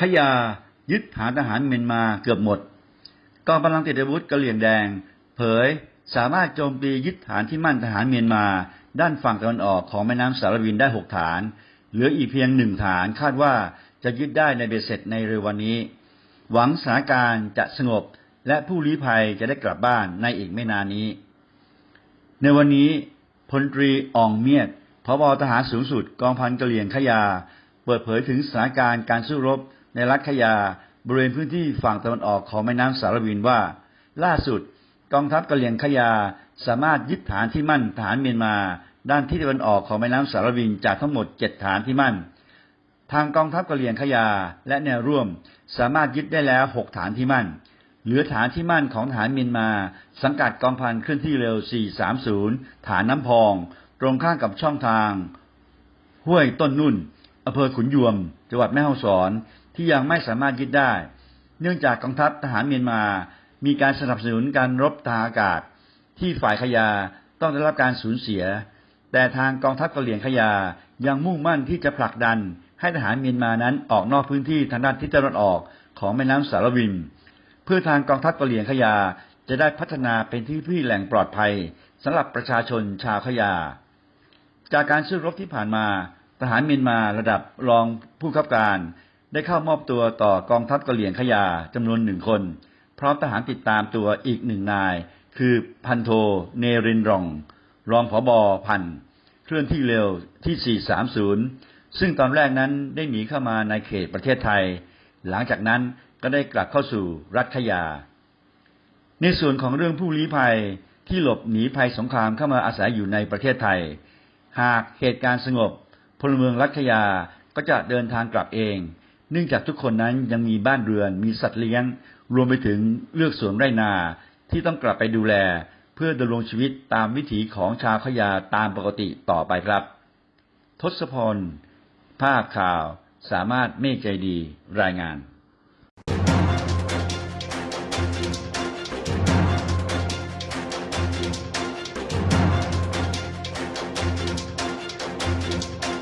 ขยายึดฐานทหารเมียนมาเกือบหมดกองกำลังติดอาวุธกะเหลี่ยงแดง เผยสามารถโจมตียึดฐานที่มั่นทหารเมียนมา ด้านฝั่งตะวันออกของแม่น้ำสารวินได้หกฐาน เหลืออีกเพียงหนึ่งฐานคาดว่าจะยึดได้ในเบ็ดเสร็จในเร็ววันนี้ หวังสถานการณ์จะสงบและผู้ลี้ภัยจะได้กลับบ้านในอีกไม่นานนี้ ในวันนี้พลตรีอองเมียดพบทหารสูงสุดกองพันกะเหลี่ยงขยา เปิดเผยถึงสถานการณ์การสู้รบ ในรัฐขยาบริเวณพื้นที่ฝั่งตะวันออกของแม่น้ำสารวินว่า ล่าสุดกองทัพกะเหลี่ยงขยาสามารถยึดฐานที่มั่นฐานเมียนมา ด้านที่ตะวันออกของแม่น้ำสารวินจากทั้งหมดเจ็ดฐานที่มั่น ทางกองทัพกะเหลี่ยงขยาและแนวร่วมสามารถยึดได้แล้วหกฐานที่มั่น เหลือฐานที่มั่นของฐานเมียนมา สังกัดกองพันเคลื่อนที่เร็ว 430 ฐานน้ำพอง ตรงข้ามกับช่องทาง ห้วยต้นนุ่นอำเภอขุนยวมจังหวัดแม่ฮ่องสอน ที่ยังไม่สามารถยึดได้ เนื่องจากกองทัพทหารเมียนมา มีการสนับสนุนการรบทางอากาศ ที่ฝ่ายขยาต้องได้รับการสูญเสีย แต่ทางกองทัพกะเหลี่ยงขยายังมุ่งมั่นที่จะผลักดันให้ทหารเมียนมานั้นออกนอกพื้นที่ทางด้านทิศตะวันออกของแม่น้ำสารวิน เพื่อทางกองทัพกะเหลี่ยงขยาจะได้พัฒนาเป็นที่พึ่งแหล่งปลอดภัยสำหรับประชาชนชาวขยา จากการสู้รบที่ผ่านมา ทหารเมียนมาระดับรองผู้ขับการ ได้เข้ามอบตัวต่อกองทัพกะเหลี่ยงขยาจำนวนหนึ่งคน พร้อมทหารติดตามตัวอีกหนึ่งนาย คือพันโทเนรินรอง รองผอบอพันเคลื่อนที่เร็วที่ 430 ซึ่งตอนแรกนั้นได้หนีเข้ามาในเขตประเทศไทย หลังจากนั้นก็ได้กลับเข้าสู่รัฐขยา ในส่วนของเรื่องผู้ลี้ภัยที่หลบหนีภัยสงครามเข้ามาอาศัยอยู่ในประเทศไทย หากเหตุการณ์สงบพลเมืองรัฐขยาก็จะเดินทางกลับเอง เนื่องจากทุกคนนั้นยังมีบ้านเรือน มีสัตว์เลี้ยง รวมไปถึงเลือกสวนไรนาที่ต้องกลับไปดูแล เพื่อดำรงชีวิตตามวิถีของชาวขยาตามปกติต่อไปครับ ทศพลภาพข่าว สามารถเมฆใจดีรายงาน